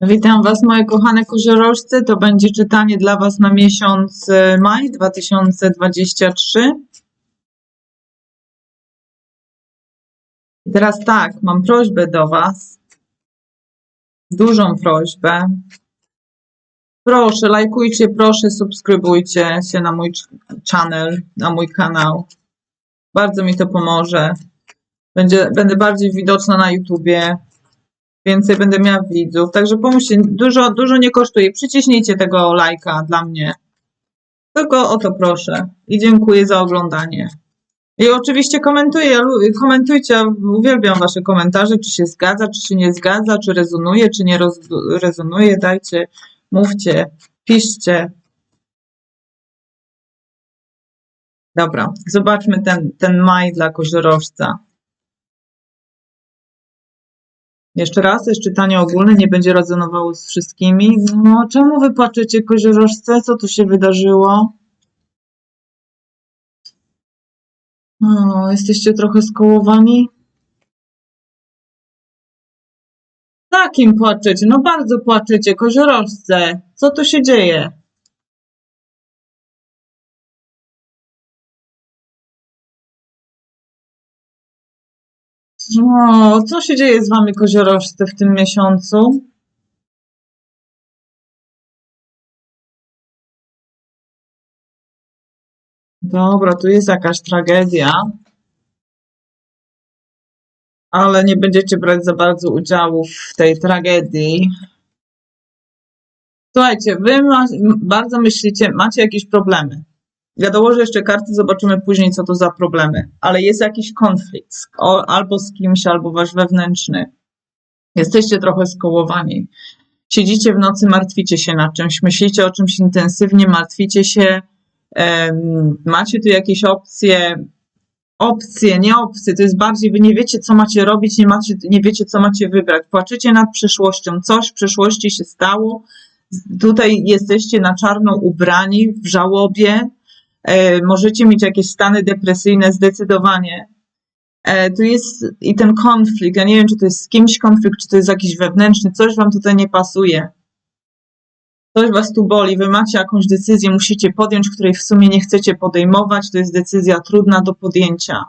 Witam Was, moje kochane koziorożce. To będzie czytanie dla Was na miesiąc e, maj 2023. I teraz tak, mam prośbę do Was. Dużą prośbę. Proszę, lajkujcie, proszę, subskrybujcie się na mój ch- channel, na mój kanał. Bardzo mi to pomoże. Będzie, będę bardziej widoczna na YouTubie więcej będę miała widzów. Także pomóżcie, dużo, dużo nie kosztuje. Przyciśnijcie tego lajka dla mnie. Tylko o to proszę. I dziękuję za oglądanie. I oczywiście komentuję, komentujcie, uwielbiam wasze komentarze, czy się zgadza, czy się nie zgadza, czy rezonuje, czy nie roz, rezonuje. Dajcie, mówcie, piszcie. Dobra, zobaczmy ten, ten maj dla koziorożca. Jeszcze raz, jest czytanie ogólne, nie będzie rezonowało z wszystkimi. No, czemu wy płaczecie, koziorożce? Co tu się wydarzyło? O, jesteście trochę skołowani? Takim płaczecie, no bardzo płaczecie, koziorożce. Co tu się dzieje? O, co się dzieje z wami, koziorożce, w tym miesiącu? Dobra, tu jest jakaś tragedia, ale nie będziecie brać za bardzo udziału w tej tragedii. Słuchajcie, wy ma, bardzo myślicie, macie jakieś problemy. Ja dołożę jeszcze karty, zobaczymy później, co to za problemy. Ale jest jakiś konflikt, o, albo z kimś, albo wasz wewnętrzny. Jesteście trochę skołowani. Siedzicie w nocy, martwicie się nad czymś, myślicie o czymś intensywnie, martwicie się, macie tu jakieś opcje, opcje, nie opcje, to jest bardziej, wy nie wiecie, co macie robić, nie, macie, nie wiecie, co macie wybrać. Płaczycie nad przeszłością, coś w przeszłości się stało, tutaj jesteście na czarno ubrani, w żałobie, możecie mieć jakieś stany depresyjne, zdecydowanie. E, tu jest i ten konflikt, ja nie wiem, czy to jest z kimś konflikt, czy to jest jakiś wewnętrzny, coś wam tutaj nie pasuje. Coś was tu boli, wy macie jakąś decyzję, musicie podjąć, której w sumie nie chcecie podejmować, to jest decyzja trudna do podjęcia.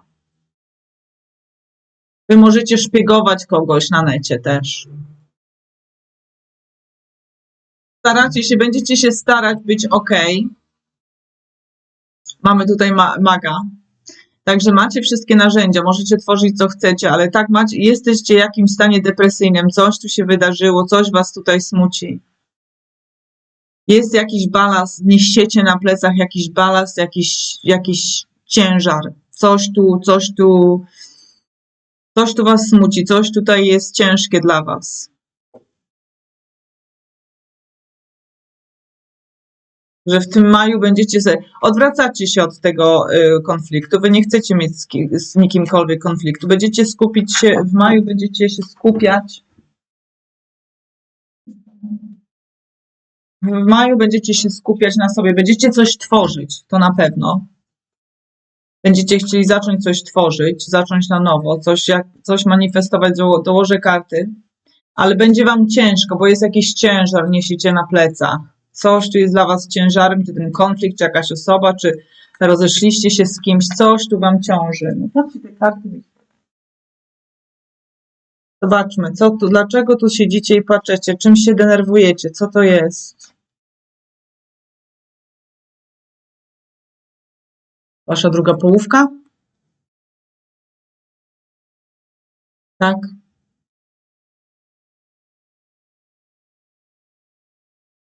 Wy możecie szpiegować kogoś na necie też. Staracie się, będziecie się starać być ok. Mamy tutaj ma maga. Także macie wszystkie narzędzia, możecie tworzyć co chcecie, ale tak macie, jesteście w jakimś stanie depresyjnym, coś tu się wydarzyło, coś was tutaj smuci. Jest jakiś balast, niesiecie na plecach jakiś balast, jakiś, jakiś ciężar. Coś tu, coś tu, coś tu was smuci, coś tutaj jest ciężkie dla was. Że w tym maju będziecie sobie, odwracacie się od tego y, konfliktu, wy nie chcecie mieć z, ki- nikimkolwiek konfliktu. Będziecie skupić się, w maju będziecie się skupiać W maju będziecie się skupiać na sobie, będziecie coś tworzyć, to na pewno. Będziecie chcieli zacząć coś tworzyć, zacząć na nowo, coś, jak, coś manifestować, doło- dołożę karty, ale będzie wam ciężko, bo jest jakiś ciężar, niesiecie na plecach. Coś tu jest dla was ciężarem, czy ten konflikt, czy jakaś osoba, czy rozeszliście się z kimś, coś tu wam ciąży. No patrzcie, te karty. Zobaczmy, co tu, dlaczego tu siedzicie i płaczecie, czym się denerwujecie, co to jest. Wasza druga połówka? Tak?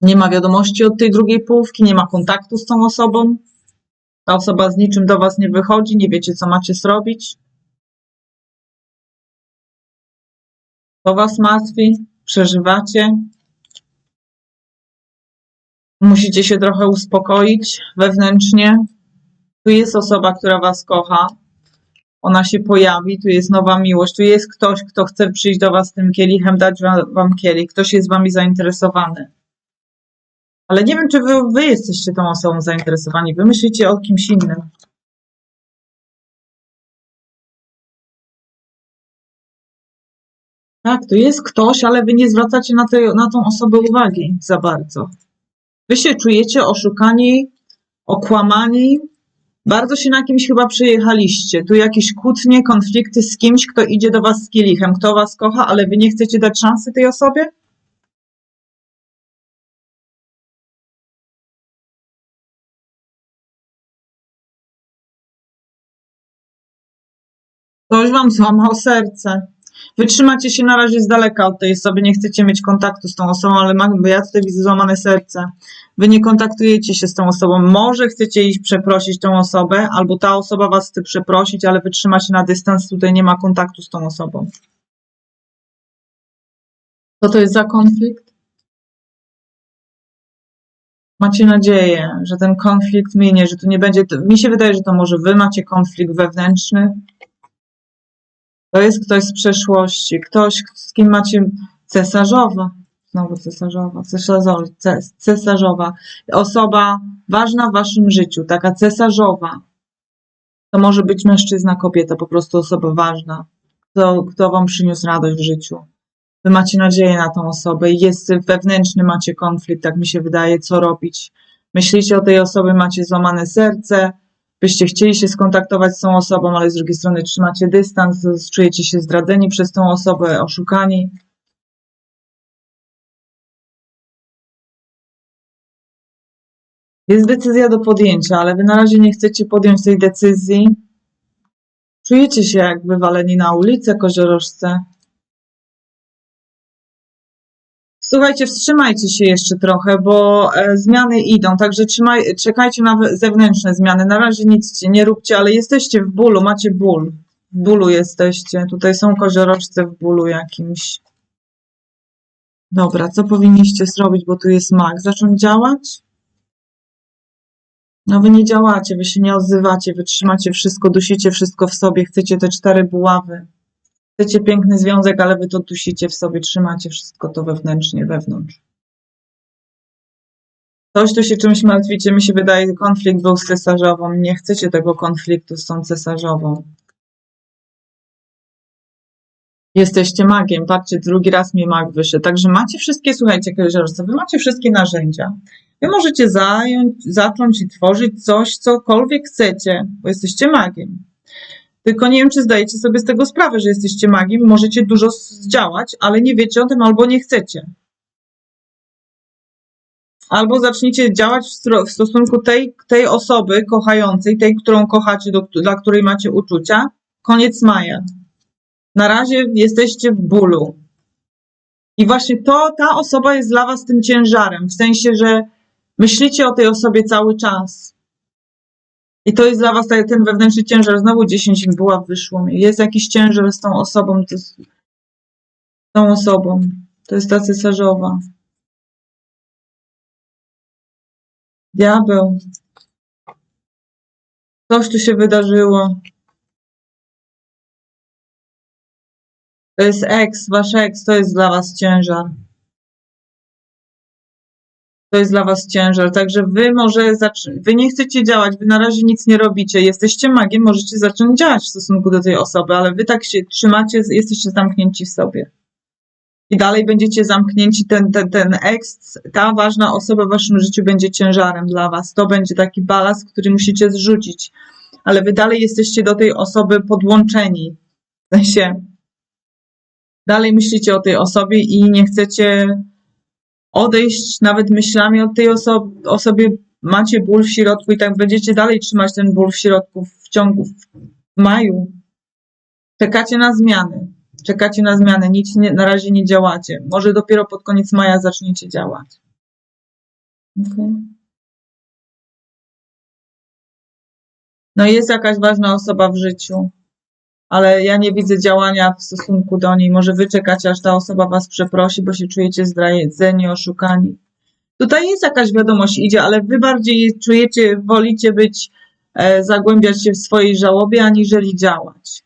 Nie ma wiadomości od tej drugiej połówki, nie ma kontaktu z tą osobą. Ta osoba z niczym do was nie wychodzi, nie wiecie, co macie zrobić. To was martwi, przeżywacie. Musicie się trochę uspokoić wewnętrznie. Tu jest osoba, która was kocha. Ona się pojawi, tu jest nowa miłość, tu jest ktoś, kto chce przyjść do was tym kielichem, dać wam kielich. Ktoś jest wami zainteresowany. Ale nie wiem, czy wy, wy jesteście tą osobą zainteresowani. Wy myślicie o kimś innym. Tak, to jest ktoś, ale wy nie zwracacie na, te, na tą osobę uwagi za bardzo. Wy się czujecie oszukani, okłamani. Bardzo się na kimś chyba przyjechaliście. Tu jakieś kłótnie, konflikty z kimś, kto idzie do was z kielichem, kto was kocha, ale wy nie chcecie dać szansy tej osobie? Ktoś wam złamał serce. Wytrzymacie się na razie z daleka od tej osoby, nie chcecie mieć kontaktu z tą osobą, ale ja tutaj widzę złamane serce. Wy nie kontaktujecie się z tą osobą. Może chcecie iść przeprosić tą osobę, albo ta osoba was chce przeprosić, ale wytrzyma się na dystans, tutaj nie ma kontaktu z tą osobą. Co to jest za konflikt? Macie nadzieję, że ten konflikt minie, że tu nie będzie. Mi się wydaje, że to może wy macie konflikt wewnętrzny, to jest ktoś z przeszłości, ktoś, z kim macie cesarzowa, znowu cesarzowa, cesarzowa, ces- cesarzowa, osoba ważna w waszym życiu, taka cesarzowa. To może być mężczyzna, kobieta, po prostu osoba ważna, kto, kto wam przyniósł radość w życiu. Wy macie nadzieję na tą osobę i jest wewnętrzny, macie konflikt, tak mi się wydaje, co robić. Myślicie o tej osobie, macie złamane serce, byście chcieli się skontaktować z tą osobą, ale z drugiej strony trzymacie dystans, czujecie się zdradzeni przez tą osobę, oszukani. Jest decyzja do podjęcia, ale wy na razie nie chcecie podjąć tej decyzji. Czujecie się jak wywaleni na ulicę koziorożce. Słuchajcie, wstrzymajcie się jeszcze trochę, bo e, zmiany idą, także trzymaj, czekajcie na zewnętrzne zmiany. Na razie nic nie róbcie, ale jesteście w bólu, macie ból. W bólu jesteście. Tutaj są koziorożce w bólu jakimś. Dobra, co powinniście zrobić, bo tu jest mak? Zacząć działać? No wy nie działacie, wy się nie odzywacie, wy trzymacie wszystko, dusicie wszystko w sobie, chcecie te cztery buławy. Chcecie piękny związek, ale wy to dusicie w sobie, trzymacie wszystko to wewnętrznie, wewnątrz. Coś tu się czymś martwicie, mi się wydaje, konflikt był z cesarzową. Nie chcecie tego konfliktu z tą cesarzową. Jesteście magiem, patrzcie, drugi raz mi mag wyszedł. Także macie wszystkie, słuchajcie, koleżerscy, wy macie wszystkie narzędzia. Wy możecie zająć, zacząć i tworzyć coś, cokolwiek chcecie, bo jesteście magiem. Tylko nie wiem, czy zdajecie sobie z tego sprawę, że jesteście magiem, możecie dużo zdziałać, ale nie wiecie o tym albo nie chcecie. Albo zacznijcie działać w stosunku tej, tej osoby kochającej, tej, którą kochacie, do, dla której macie uczucia. Koniec maja. Na razie jesteście w bólu. I właśnie to, ta osoba jest dla was tym ciężarem, w sensie, że myślicie o tej osobie cały czas. I to jest dla was ten ten wewnętrzny ciężar. Znowu 10 była wyszło mi. Jest jakiś ciężar z tą osobą, to z tą osobą. To jest ta cesarzowa. Diabeł. Coś tu się wydarzyło. To jest ex, wasz ex, to jest dla was ciężar. To jest dla was ciężar, także wy może wy nie chcecie działać, wy na razie nic nie robicie, jesteście magiem, możecie zacząć działać w stosunku do tej osoby, ale wy tak się trzymacie, jesteście zamknięci w sobie. I dalej będziecie zamknięci, ten, ten, ten ex, ta ważna osoba w waszym życiu będzie ciężarem dla was. To będzie taki balast, który musicie zrzucić. Ale wy dalej jesteście do tej osoby podłączeni. W sensie, dalej myślicie o tej osobie i nie chcecie odejść nawet myślami od tej oso- osobie, macie ból w środku i tak będziecie dalej trzymać ten ból w środku w ciągu w maju. Czekacie na zmiany. Czekacie na zmiany, nic nie, na razie nie działacie. Może dopiero pod koniec maja zaczniecie działać. Okay. No jest jakaś ważna osoba w życiu, ale ja nie widzę działania w stosunku do niej. Może wy czekacie, aż ta osoba was przeprosi, bo się czujecie zdradzeni, oszukani. Tutaj jest jakaś wiadomość, idzie, ale wy bardziej czujecie, wolicie być, e, zagłębiać się w swojej żałobie, aniżeli działać.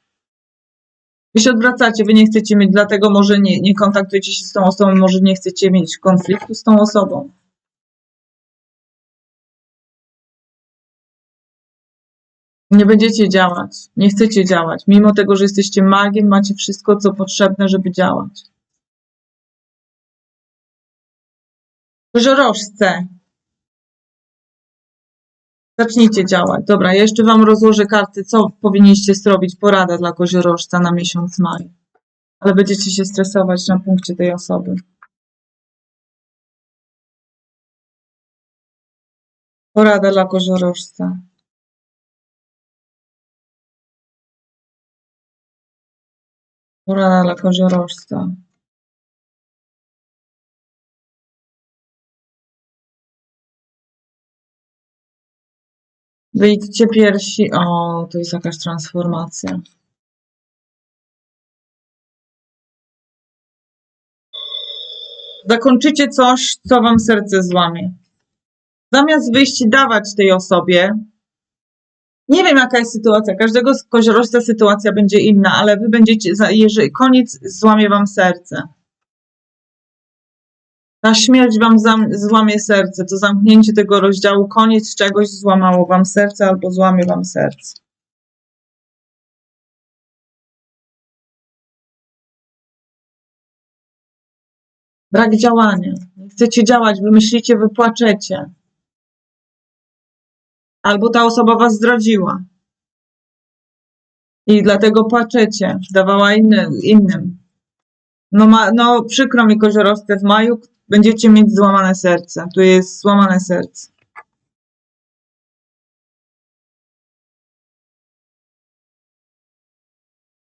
Wy się odwracacie, wy nie chcecie mieć, dlatego może nie, nie kontaktujecie się z tą osobą, może nie chcecie mieć konfliktu z tą osobą. Nie będziecie działać, nie chcecie działać. Mimo tego, że jesteście magiem, macie wszystko, co potrzebne, żeby działać. Koziorożce. Zacznijcie działać. Dobra, ja jeszcze Wam rozłożę karty, co powinniście zrobić. Porada dla koziorożca na miesiąc maj. Ale będziecie się stresować na punkcie tej osoby. Porada dla koziorożca. Dla koziorożca. Wyjdźcie piersi. O, to jest jakaś transformacja. Zakończycie coś, co wam serce złamie. Zamiast wyjść i dawać tej osobie, nie wiem jaka jest sytuacja, każdego koziorożca sytuacja będzie inna, ale wy będziecie, jeżeli koniec złamie wam serce. Ta śmierć wam zam, złamie serce, to zamknięcie tego rozdziału, koniec czegoś złamało wam serce albo złamie wam serce. Brak działania. Nie chcecie działać, wy myślicie, wy. Albo ta osoba was zdradziła. I dlatego płaczecie. Dawała inny, innym. No, ma, no przykro mi koziorożce w maju będziecie mieć złamane serce. Tu jest złamane serce.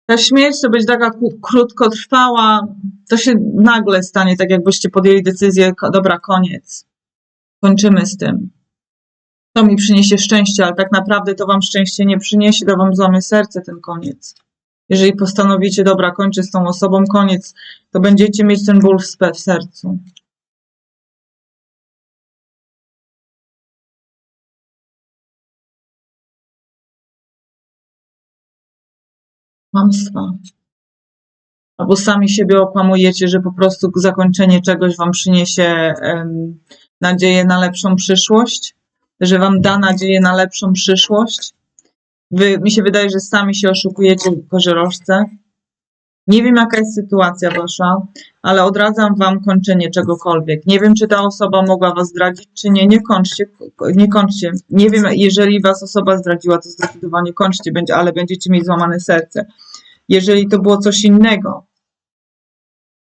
Ta śmierć to będzie taka krótkotrwała, to się nagle stanie, tak jakbyście podjęli decyzję, dobra, koniec. Kończymy z tym. To mi przyniesie szczęście, ale tak naprawdę to wam szczęście nie przyniesie, to wam złamie serce ten koniec. Jeżeli postanowicie, dobra, kończę z tą osobą, koniec, to będziecie mieć ten ból w, w sercu. Kłamstwa. Albo sami siebie okłamujecie, że po prostu zakończenie czegoś wam przyniesie em, nadzieję na lepszą przyszłość, że wam da nadzieję na lepszą przyszłość. Wy, mi się wydaje, że sami się oszukujecie koziorożce. Nie wiem, jaka jest sytuacja wasza, ale odradzam wam kończenie czegokolwiek. Nie wiem, czy ta osoba mogła was zdradzić, czy nie. Nie kończcie, nie kończcie. Nie wiem, jeżeli was osoba zdradziła, to zdecydowanie kończcie, ale będziecie mieć złamane serce. Jeżeli to było coś innego,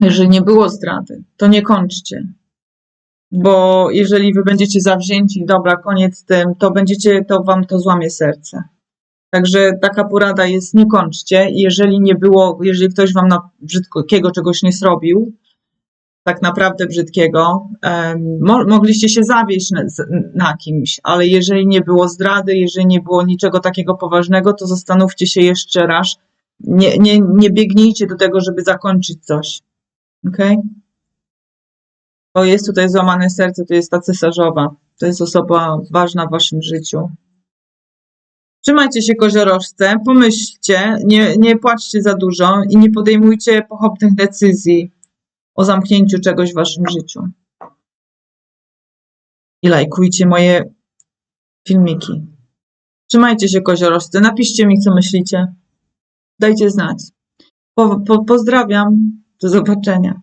jeżeli nie było zdrady, to nie kończcie. Bo jeżeli wy będziecie zawzięci, dobra, koniec tym, to będziecie, to wam to złamie serce. Także taka porada jest, nie kończcie. Jeżeli nie było, jeżeli ktoś wam na brzydkiego czegoś nie zrobił, tak naprawdę brzydkiego, mogliście się zawieść na, na kimś, ale jeżeli nie było zdrady, jeżeli nie było niczego takiego poważnego, to zastanówcie się jeszcze raz. Nie, nie, nie biegnijcie do tego, żeby zakończyć coś. Okej? Bo jest tutaj złamane serce, to jest ta cesarzowa. To jest osoba ważna w waszym życiu. Trzymajcie się koziorożce, pomyślcie, nie, nie płaczcie za dużo i nie podejmujcie pochopnych decyzji o zamknięciu czegoś w waszym życiu. I lajkujcie moje filmiki. Trzymajcie się koziorożce, napiszcie mi co myślicie. Dajcie znać. Po, po, pozdrawiam, do zobaczenia.